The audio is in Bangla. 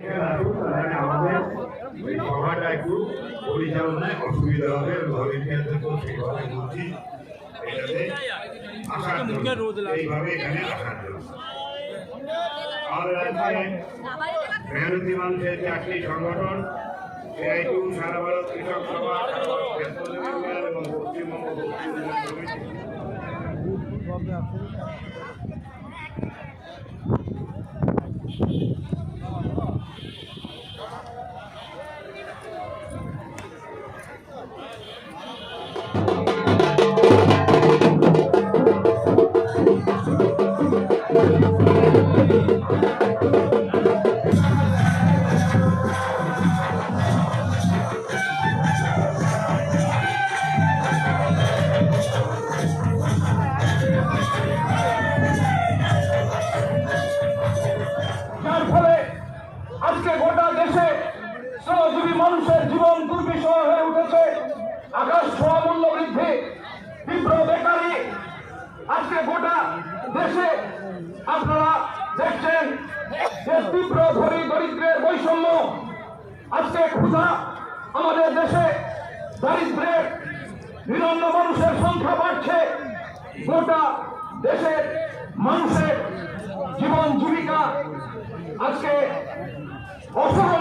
আমাদের ওই সভাটা একটু পরিচালনায় অসুবিধা হবে ভলেন্টিয়ারদের তো সেভাবে বলছি এটাতে আসার জন্য এইভাবে এখানে আসার জন্য আমাদের আছে মেহনতি মানুষের চাকরি সংগঠন এআইটু সারা ভারত কৃষক সভা এবং পশ্চিমবঙ্গ বস্তি আজকে গোটা দেশে আজকে গোটা দেশে আপনারা দেখছেন যে তীব্র ধনী দরিদ্রের বৈষম্য। আজকে ক্ষুধা আমাদের দেশে দারিদ্রের নিরন্ন মানুষের সংখ্যা বাড়ছে। গোটা দেশের মানুষের জীবন জীবিকা আজকে উঠেছে